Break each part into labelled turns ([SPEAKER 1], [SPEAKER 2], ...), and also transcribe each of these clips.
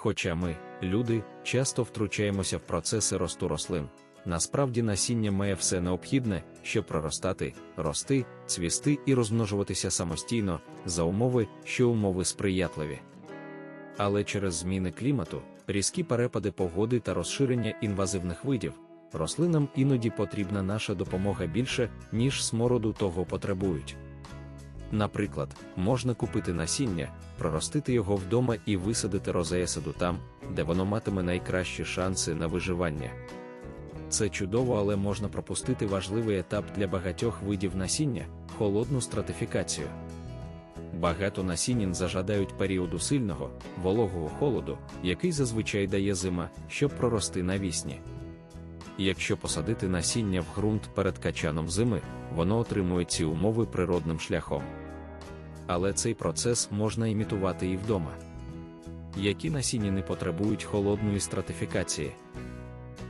[SPEAKER 1] Хоча ми, люди, часто втручаємося в процеси росту рослин, насправді насіння має все необхідне, щоб проростати, рости, цвісти і розмножуватися самостійно за умови, що умови сприятливі. Але через зміни клімату, різкі перепади погоди та розширення інвазивних видів, рослинам іноді потрібна наша допомога більше, ніж смороду того потребують. Наприклад, можна купити насіння, проростити його вдома і висадити розеясаду там, де воно матиме найкращі шанси на виживання. Це чудово, але можна пропустити важливий етап для багатьох видів насіння холодну стратифікацію. Багато насінин зажадають періоду сильного, вологого холоду, який зазвичай дає зима, щоб прорости навісні. Якщо посадити насіння в ґрунт перед качаном зими, воно отримує ці умови природним шляхом. Але цей процес можна імітувати і вдома. Які насіння не потребують холодної стратифікації?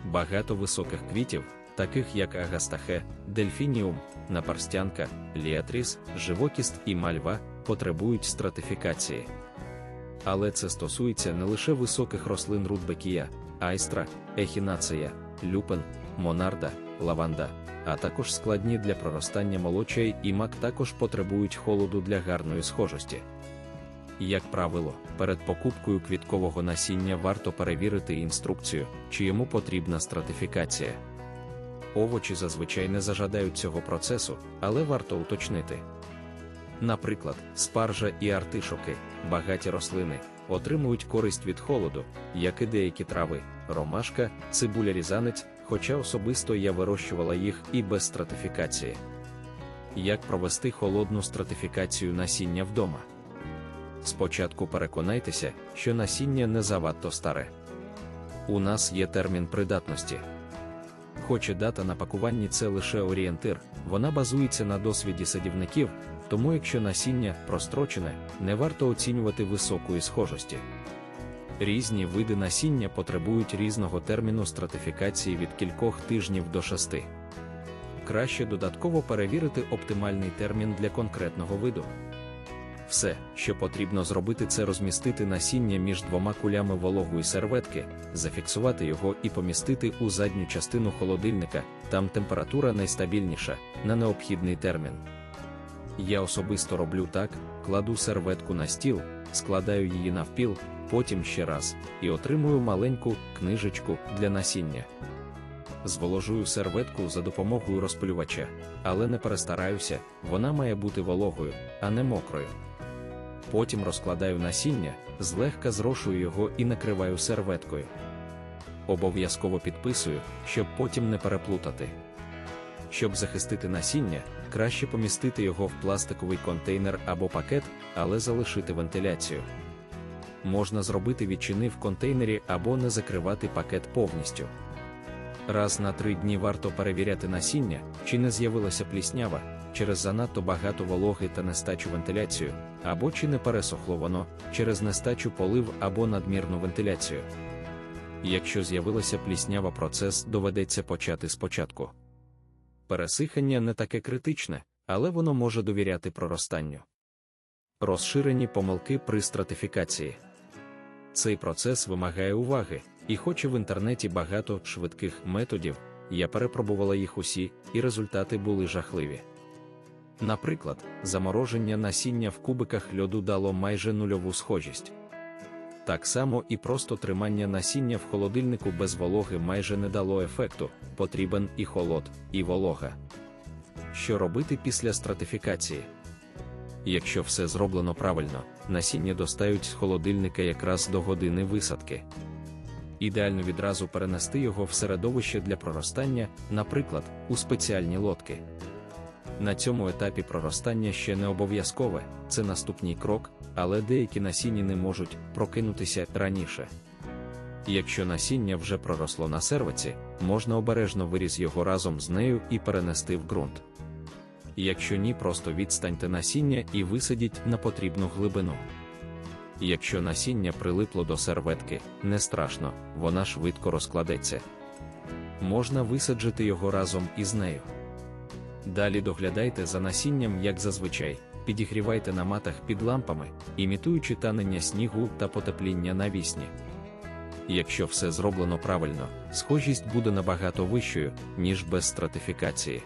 [SPEAKER 1] Багато високих квітів, таких як агастахе, дельфініум, напарстянка, ліатріс, живокіст і мальва, потребують стратифікації. Але це стосується не лише високих рослин рудбекія, айстра, ехінація, люпен, монарда, лаванда, а також складні для проростання молочай і мак також потребують холоду для гарної схожості. Як правило, перед покупкою квіткового насіння варто перевірити інструкцію, чи йому потрібна стратифікація. Овочі зазвичай не зажадають цього процесу, але варто уточнити. Наприклад, спаржа і артишоки, багаті рослини, отримують користь від холоду, як і деякі трави, ромашка, цибуля різанець, хоча особисто я вирощувала їх і без стратифікації. Як провести холодну стратифікацію насіння вдома? Спочатку переконайтеся, що насіння не завадто старе. У нас є термін придатності. Хоча дата на пакуванні це лише орієнтир, вона базується на досвіді садівників, тому якщо насіння прострочене, не варто оцінювати високої схожості. Різні види насіння потребують різного терміну стратифікації від кількох тижнів до шести. Краще додатково перевірити оптимальний термін для конкретного виду. Все, що потрібно зробити, це розмістити насіння між двома кулями вологої серветки, зафіксувати його і помістити у задню частину холодильника, там температура найстабільніша, на необхідний термін. Я особисто роблю так: кладу серветку на стіл, складаю її навпіл, потім ще раз, і отримую маленьку книжечку для насіння. Зволожую серветку за допомогою розпилювача, але не перестараюся, вона має бути вологою, а не мокрою. Потім розкладаю насіння, злегка зрошую його і накриваю серветкою. Обов'язково підписую, щоб потім не переплутати. Щоб захистити насіння, краще помістити його в пластиковий контейнер або пакет, але залишити вентиляцію. Можна зробити відчини в контейнері або не закривати пакет повністю. Раз на три дні варто перевіряти насіння, чи не з'явилася пліснява, через занадто багато вологи та нестачу вентиляцію, або чи не пересохло воно через нестачу полив або надмірну вентиляцію. Якщо з'явилася пліснява, процес доведеться почати спочатку. Пересихання не таке критичне, але воно може довіряти проростанню. Розширені помилки при стратифікації. Цей процес вимагає уваги, і хоч в інтернеті багато швидких методів, я перепробувала їх усі, і результати були жахливі. Наприклад, замороження насіння в кубиках льоду дало майже нульову схожість. Так само і просто тримання насіння в холодильнику без вологи майже не дало ефекту, потрібен і холод, і волога. Що робити після стратифікації? Якщо все зроблено правильно, насіння достають з холодильника якраз до години висадки. Ідеально відразу перенести його в середовище для проростання, наприклад, у спеціальні лодки. На цьому етапі проростання ще не обов'язкове, це наступний крок, але деякі насіння не можуть прокинутися раніше. Якщо насіння вже проросло на сервиці, можна обережно виріз його разом з нею і перенести в ґрунт. Якщо ні, просто відстаньте насіння і висадіть на потрібну глибину. Якщо насіння прилипло до серветки, не страшно, вона швидко розкладеться. Можна висаджити його разом із нею. Далі доглядайте за насінням, як зазвичай, підігрівайте на матах під лампами, імітуючи танення снігу та потепління навісні. Якщо все зроблено правильно, схожість буде набагато вищою, ніж без стратифікації.